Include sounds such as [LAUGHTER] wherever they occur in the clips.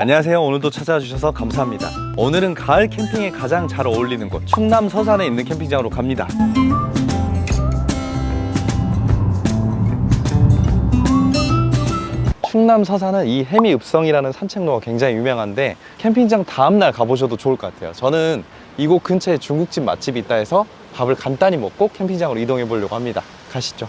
안녕하세요. 오늘도 찾아와 주셔서 감사합니다. 오늘은 가을 캠핑에 가장 잘 어울리는 곳 충남 서산에 있는 캠핑장으로 갑니다. 충남 서산은 이 해미 읍성이라는 산책로가 굉장히 유명한데 캠핑장 다음날 가보셔도 좋을 것 같아요. 저는 이곳 근처에 중국집 맛집이 있다 해서 밥을 간단히 먹고 캠핑장으로 이동해 보려고 합니다. 가시죠.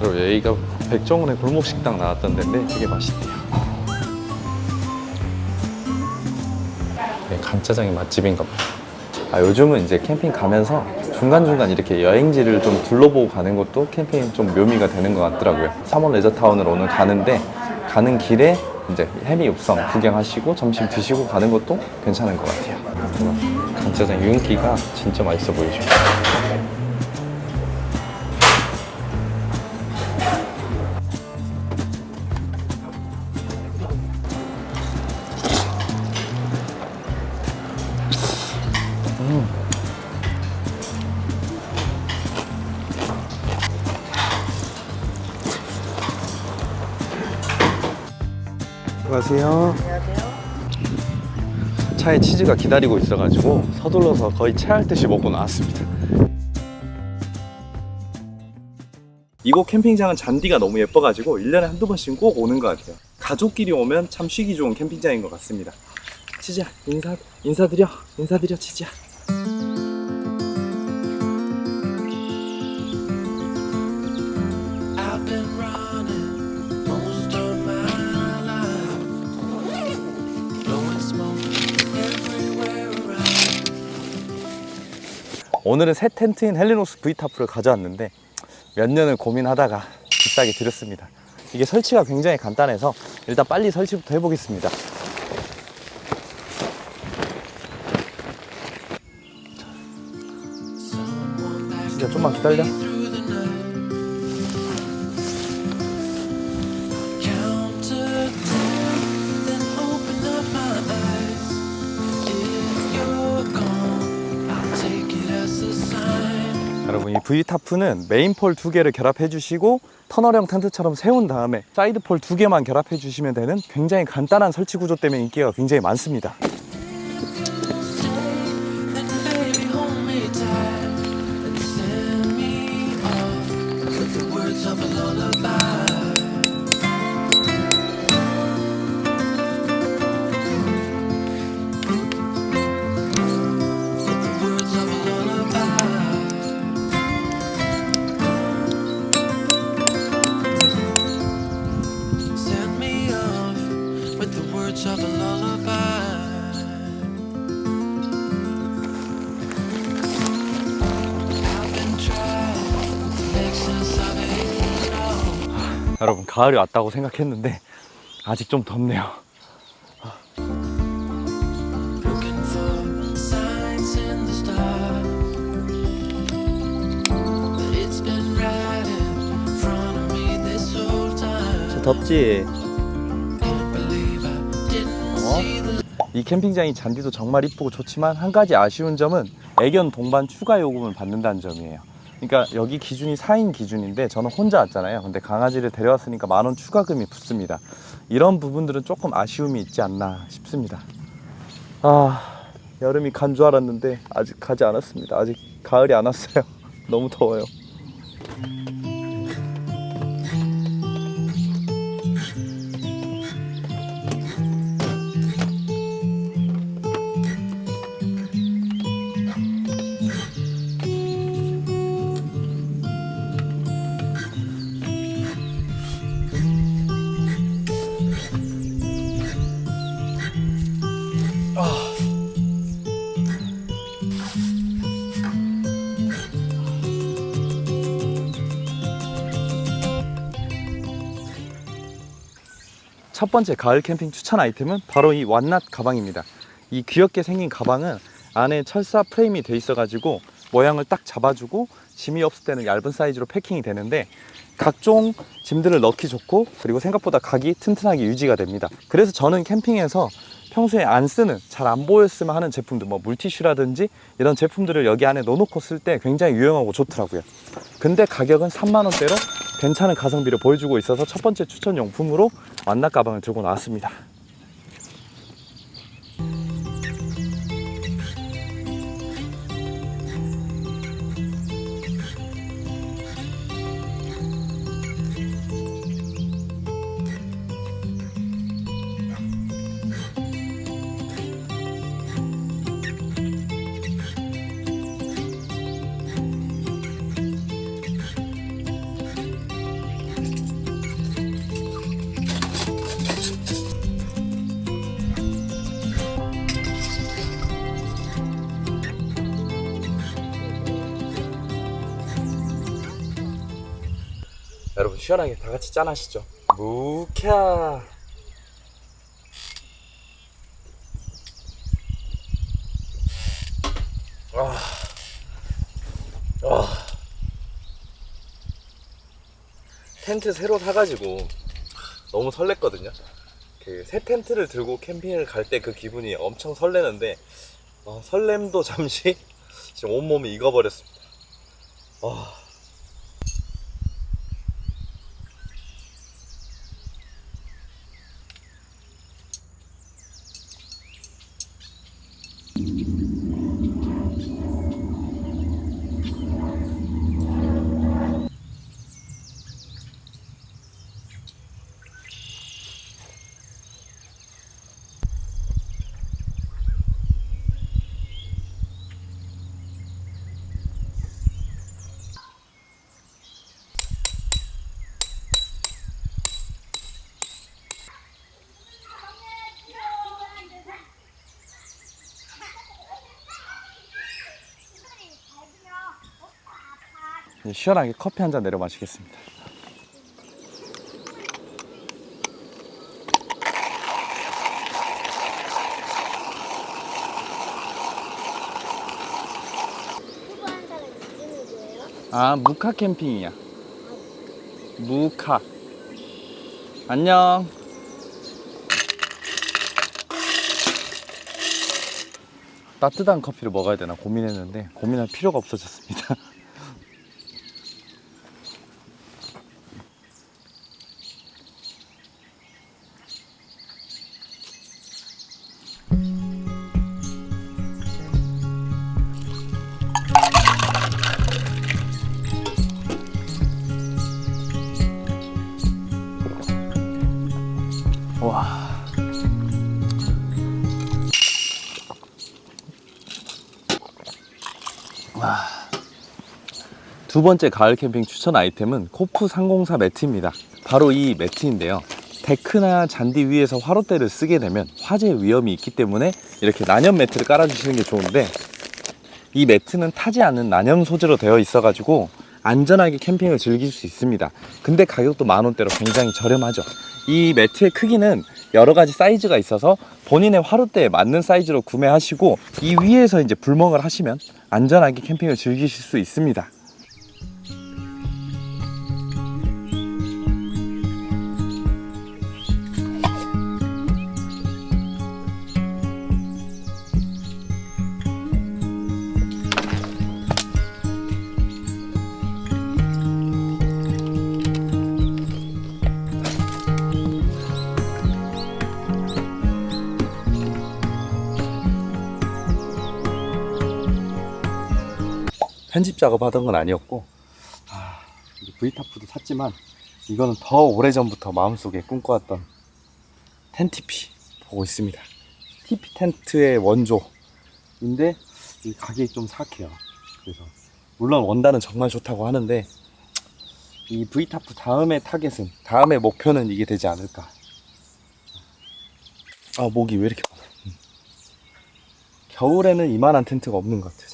그리고 여기가 백종원의 골목식당 나왔던 데인데 되게 맛있대요. 네, 간짜장이 맛집인가 봐요. 아, 요즘은 이제 캠핑 가면서 중간중간 이렇게 여행지를 좀 둘러보고 가는 것도 캠핑 좀 묘미가 되는 것 같더라고요. 3월 레저타운을 오늘 가는데 가는 길에 이제 해미읍성 구경하시고 점심 드시고 가는 것도 괜찮은 것 같아요. 간짜장 윤기가 진짜 맛있어 보이죠. 안녕하세요. 차에 치즈가 기다리고 있어가지고 서둘러서 거의 체할 듯이 먹고 나왔습니다. 이곳 캠핑장은 잔디가 너무 예뻐가지고 1년에 한두 번씩 꼭 오는 것 같아요. 가족끼리 오면 참 쉬기 좋은 캠핑장인 것 같습니다. 치즈야, 인사, 인사드려. 인사드려, 치즈야. 오늘은 새 텐트인 헬리노스 V타프를 가져왔는데 몇 년을 고민하다가 비싸게 들였습니다. 이게 설치가 굉장히 간단해서 일단 빨리 설치부터 해보겠습니다. 진짜 좀만 기다려. V타프는 메인폴 두 개를 결합해 주시고 터널형 텐트처럼 세운 다음에 사이드폴 두 개만 결합해 주시면 되는 굉장히 간단한 설치 구조 때문에 인기가 굉장히 많습니다. 여러분 가을이 왔다고 생각했는데 아직 좀 덥네요. 덥지? 어? 이 캠핑장이 잔디도 정말 이쁘고 좋지만 한 가지 아쉬운 점은 애견 동반 추가 요금을 받는다는 점이에요. 그러니까 여기 기준이 4인 기준인데 저는 혼자 왔잖아요. 근데 강아지를 데려왔으니까 만 원 추가금이 붙습니다. 이런 부분들은 조금 아쉬움이 있지 않나 싶습니다. 아, 여름이 간 줄 알았는데 아직 가지 않았습니다. 아직 가을이 안 왔어요. [LAUGHS] 너무 더워요. 첫 번째 가을 캠핑 추천 아이템은 바로 이 완낫 가방입니다. 이 귀엽게 생긴 가방은 안에 철사 프레임이 돼 있어가지고 모양을 딱 잡아주고 짐이 없을 때는 얇은 사이즈로 패킹이 되는데 각종 짐들을 넣기 좋고 그리고 생각보다 각이 튼튼하게 유지가 됩니다. 그래서 저는 캠핑에서 평소에 안 쓰는 잘 안 보였으면 하는 제품들 뭐 물티슈라든지 이런 제품들을 여기 안에 넣어놓고 쓸 때 굉장히 유용하고 좋더라고요. 근데 가격은 3만 원대로 괜찮은 가성비를 보여주고 있어서 첫 번째 추천 용품으로 완낙 가방을 들고 나왔습니다 여러분 시원하게 다 같이 짠하시죠 무캬 아. 아. 텐트 새로 사가지고 너무 설렜거든요 그 새 텐트를 들고 캠핑을 갈 때 그 기분이 엄청 설레는데 아, 설렘도 잠시 [LAUGHS] 지금 온몸이 익어버렸습니다 아. 시원하게 커피 한 잔 내려 마시겠습니다. 유튜브 한 사람 이름이 뭐예요? 아, 무카 캠핑이야. 무카. 안녕. 따뜻한 커피를 먹어야 되나 고민했는데 고민할 필요가 없어졌습니다. [LAUGHS] 두 번째 가을 캠핑 추천 아이템은 코프 304 매트입니다. 바로 이 매트인데요. 데크나 잔디 위에서 화롯대를 쓰게 되면 화재 위험이 있기 때문에 이렇게 난연 매트를 깔아주시는 게 좋은데 이 매트는 타지 않는 난연 소재로 되어 있어가지고 안전하게 캠핑을 즐길 수 있습니다. 근데 가격도 만 원대로 굉장히 저렴하죠. 이 매트의 크기는 여러 가지 사이즈가 있어서 본인의 화롯대에 맞는 사이즈로 구매하시고 이 위에서 이제 불멍을 하시면 안전하게 캠핑을 즐기실 수 있습니다. 편집 작업하던 건 아니었고 아, V타프도 샀지만 이거는 더 오래전부터 마음속에 꿈꿔왔던 텐티피 보고 있습니다. TP 텐트의 원조인데 이 가격이 좀 사악해요. 그래서 물론 원단은 정말 좋다고 하는데 이 V타프 다음의 타겟은 다음의 목표는 이게 되지 않을까. 아 목이 왜 이렇게 많아 음. 겨울에는 이만한 텐트가 없는 것 같아 진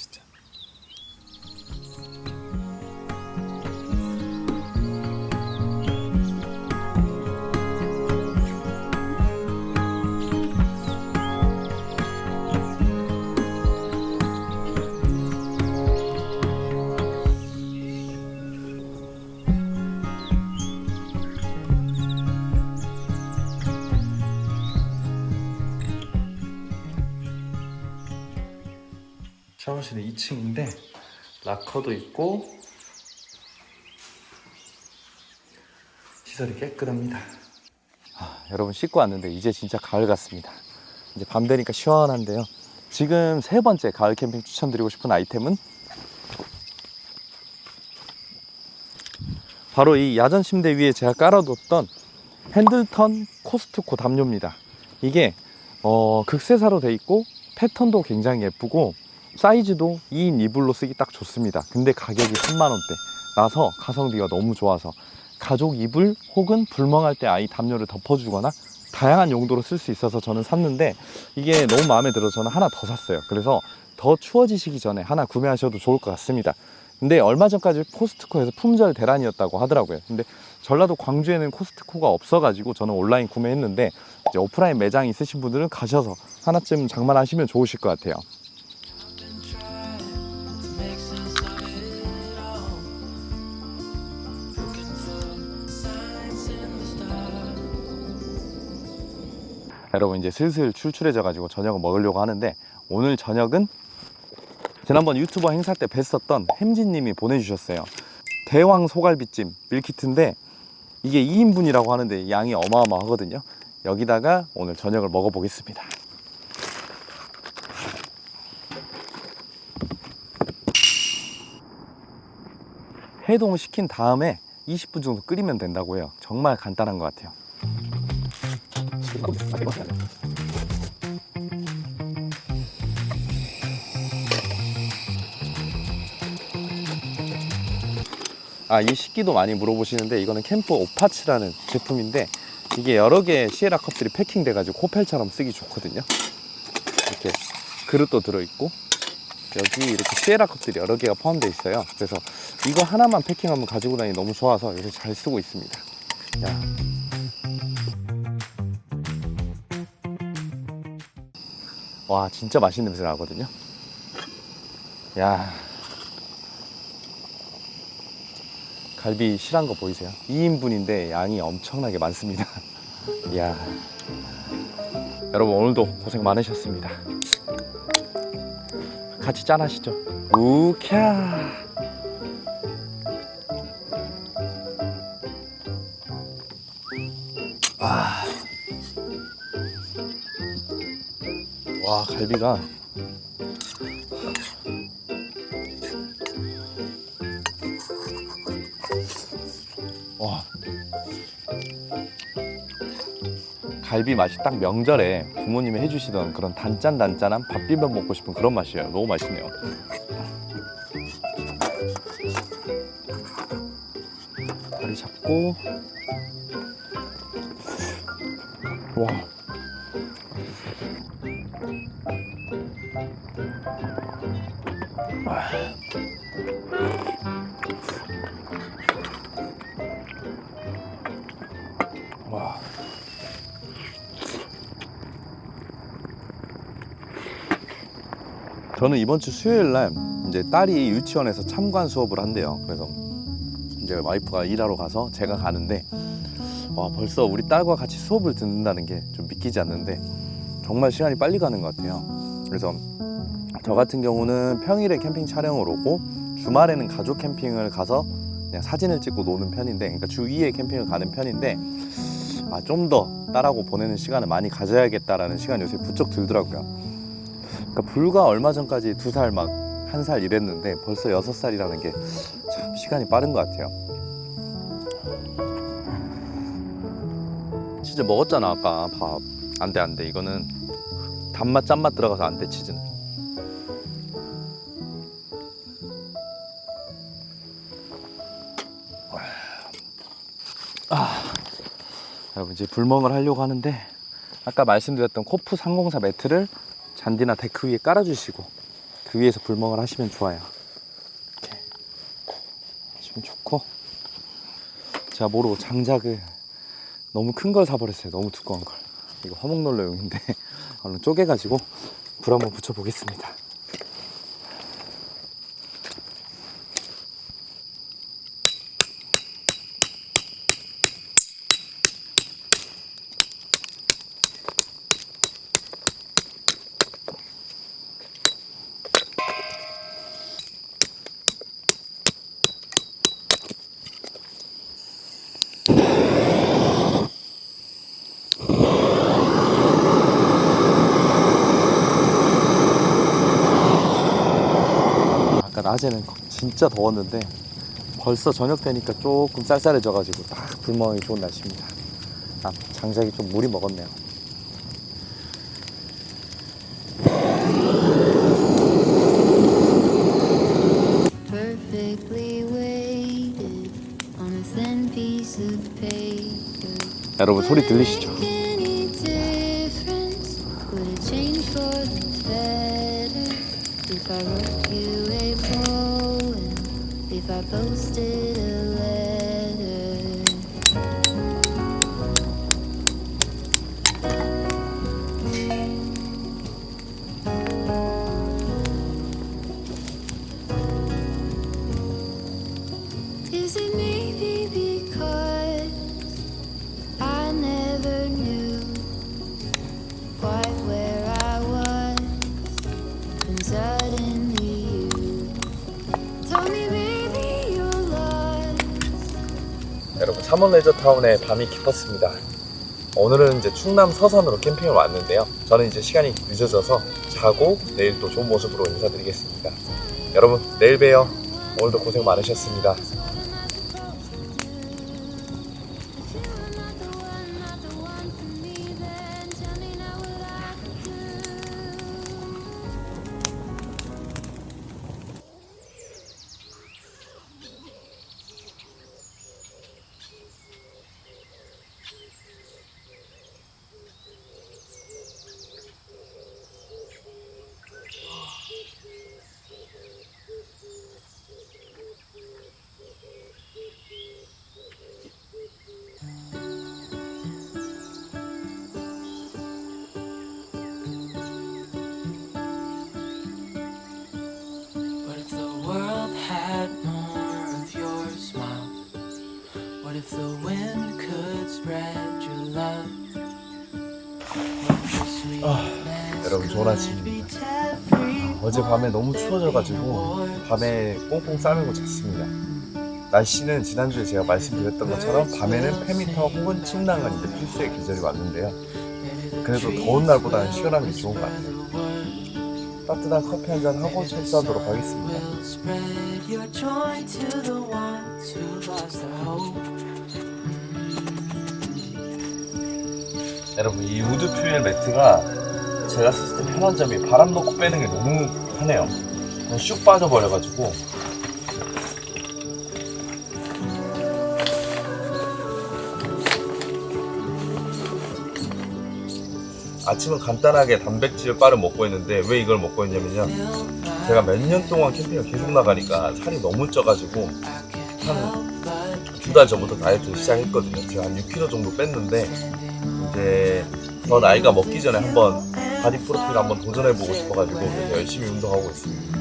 짜 샤워실은 2층인데 락커도 있고 시설이 깨끗합니다. 아, 여러분 씻고 왔는데 이제 진짜 가을 같습니다. 이제 밤 되니까 시원한데요. 지금 세 번째 가을 캠핑 추천드리고 싶은 아이템은 바로 이 야전 침대 위에 제가 깔아뒀던 핸들턴 코스트코 담요입니다. 이게 어, 극세사로 돼 있고 패턴도 굉장히 예쁘고 사이즈도 2인 이불로 쓰기 딱 좋습니다. 근데 가격이 3만 원대. 나서 가성비가 너무 좋아서 가족 이불 혹은 불멍할 때 아이 담요를 덮어주거나 다양한 용도로 쓸 수 있어서 저는 샀는데 이게 너무 마음에 들어서 저는 하나 더 샀어요. 그래서 더 추워지시기 전에 하나 구매하셔도 좋을 것 같습니다. 근데 얼마 전까지 코스트코에서 품절 대란이었다고 하더라고요. 근데 전라도 광주에는 코스트코가 없어가지고 저는 온라인 구매했는데 이제 오프라인 매장 있으신 분들은 가셔서 하나쯤 장만하시면 좋으실 것 같아요. 여러분 이제 슬슬 출출해져 가지고 저녁을 먹으려고 하는데 오늘 저녁은 지난번 유튜버 행사 때 뵀었던 햄진님이 보내주셨어요. 대왕 소갈비찜 밀키트인데 이게 2인분이라고 하는데 양이 어마어마하거든요. 여기다가 오늘 저녁을 먹어보겠습니다. 해동 시킨 다음에 20분 정도 끓이면 된다고 해요. 정말 간단한 것 같아요. 아, 이 식기도 많이 물어보시는데 이거는 캠프 오파츠라는 제품인데 이게 여러 개의 시에라 컵들이 패킹돼 가지고 호펠처럼 쓰기 좋거든요. 이렇게 그릇도 들어 있고 여기 이렇게 시에라 컵들이 여러 개가 포함되어 있어요. 그래서 이거 하나만 패킹하면 가지고 다니기 너무 좋아서 요새 잘 쓰고 있습니다. 야. 와, 진짜 맛있는 냄새 나거든요. 야. 갈비 실한 거 보이세요? 2인분인데 양이 엄청나게 많습니다. [LAUGHS] 이야. 여러분 오늘도 고생 많으셨습니다. 같이 짠하시죠. 우캬. 와, 갈비가 와. 갈비 맛이 딱 명절에 부모님이 해주시던 그런 단짠단짠한 밥 비벼 먹고 싶은 그런 맛이에요. 너무 맛있네요. 다리 잡고 저는 이번 주 수요일 날 이제 딸이 유치원에서 참관 수업을 한대요. 그래서 이제 와이프가 일하러 가서 제가 가는데 와 벌써 우리 딸과 같이 수업을 듣는다는 게 좀 믿기지 않는데 정말 시간이 빨리 가는 것 같아요. 그래서 저 같은 경우는 평일에 캠핑 촬영을 오고 주말에는 가족 캠핑을 가서 그냥 사진을 찍고 노는 편인데 그러니까 주 2회 캠핑을 가는 편인데 아, 좀 더 딸하고 보내는 시간을 많이 가져야겠다라는 시간이 요새 부쩍 들더라고요. 그러니까 불과 얼마 전까지 두 살 막 한 살 이랬는데 벌써 여섯 살이라는 게 참 시간이 빠른 것 같아요. 치즈 먹었잖아 아까 밥. 안돼 안돼 이거는 단맛 짠맛 들어가서 안돼 치즈는. 아, 여러분 이제 불멍을 하려고 하는데 아까 말씀드렸던 코프 304 매트를 잔디나 데크 위에 깔아주시고 그 위에서 불멍을 하시면 좋아요. 이렇게 하시면 좋고 제가 모르고 장작을 너무 큰 걸 사버렸어요. 너무 두꺼운 걸. 이거 화목난로용인데 [LAUGHS] 얼른 쪼개가지고 불 한번 붙여보겠습니다. 낮에는 진짜 더웠는데 벌써 저녁 되니까 조금 쌀쌀해져가지고 딱 불멍하기 좋은 날씨입니다. 아, 장작이 좀 물이 먹었네요. 여러분 소리 들리시죠? 삼원 레저타운에 밤이 깊었습니다. 오늘은 이제 충남 서산으로 캠핑을 왔는데요. 저는 이제 시간이 늦어져서 자고 내일 또 좋은 모습으로 인사드리겠습니다. 여러분 내일 봬요. 오늘도 고생 많으셨습니다. 여러분, 좋은 아침입니다. 어젯밤에 너무 추워져가지고 밤에 꽁꽁 싸매고 잤습니다. 날씨는 지난주에 제가 말씀드렸던 것처럼 밤에는 페미터 혹은 침낭은 이제 필수의 계절이 왔는데요. 그래도 더운 날보다는 시원한 게 좋은 것 같아요. 따뜻한 커피 한 잔 하고 철수하도록 하겠습니다. 여러분 이 우드 퓨엘 매트가 제가 때 편한 점이 바람 넣고 빼는 게 너무 편해요. 그냥 슉 빠져버려가지고 아침은 간단하게 단백질 바를 먹고 있는데 왜 이걸 먹고 있냐면요. 제가 몇 년 동안 캠핑을 계속 나가니까 살이 너무 쪄가지고 한 두 달 전부터 다이어트를 시작했거든요. 제가 한 6kg 정도 뺐는데 이제 더 나이가 먹기 전에 한번 바디 프로필 한번 도전해보고 싶어가지고 열심히 운동하고 있습니다.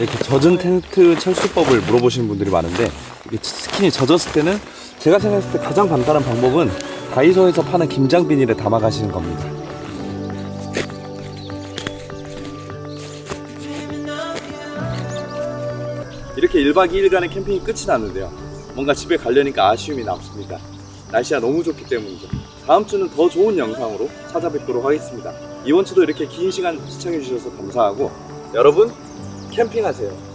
이렇게 젖은 텐트 철수법을 물어보시는 분들이 많은데 이게 스킨이 젖었을 때는 제가 생각했을 때 가장 간단한 방법은 다이소에서 파는 김장 비닐에 담아 가시는 겁니다. 이렇게 1박 2일간의 캠핑이 끝이 났는데요. 뭔가 집에 가려니까 아쉬움이 남습니다. 날씨가 너무 좋기 때문이죠. 다음 주는 더 좋은 영상으로 찾아뵙도록 하겠습니다. 이번 주도 이렇게 긴 시간 시청해주셔서 감사하고 여러분 캠핑하세요.